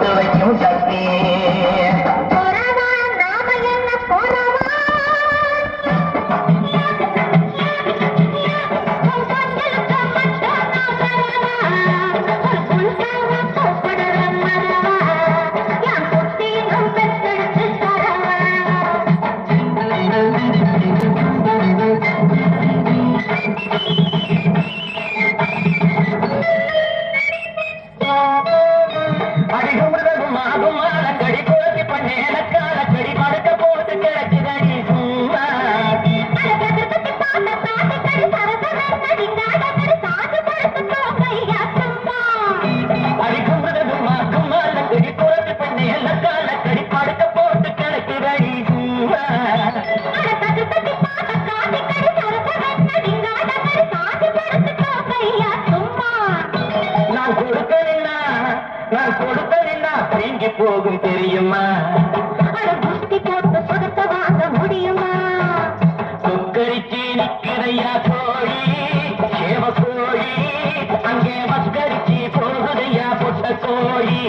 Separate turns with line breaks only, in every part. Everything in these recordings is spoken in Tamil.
各位听小心 நான்
கொடுத்ததெல்லாம் தேங்கி போகும் தெரியுமா?
சுத்தி போட்டு படுத்த வாங்க முடியுமா?
கொக்கரிச்சி நிக்கிறையா கோழி சேவ கோழி அங்கே மஸ்கரிச்சி போகுதையா பொட்ட கோழி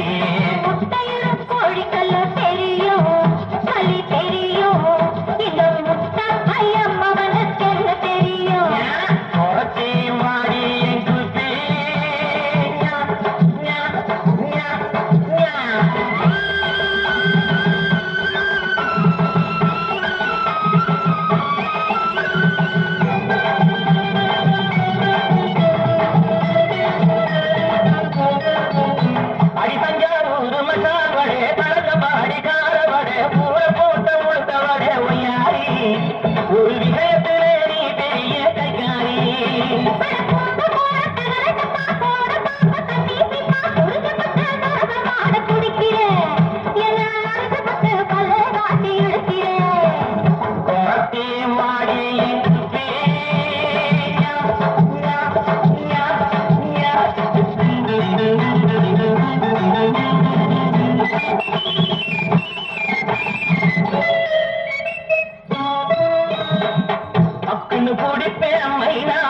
பொண்ணு குடிப்பேன் மைனா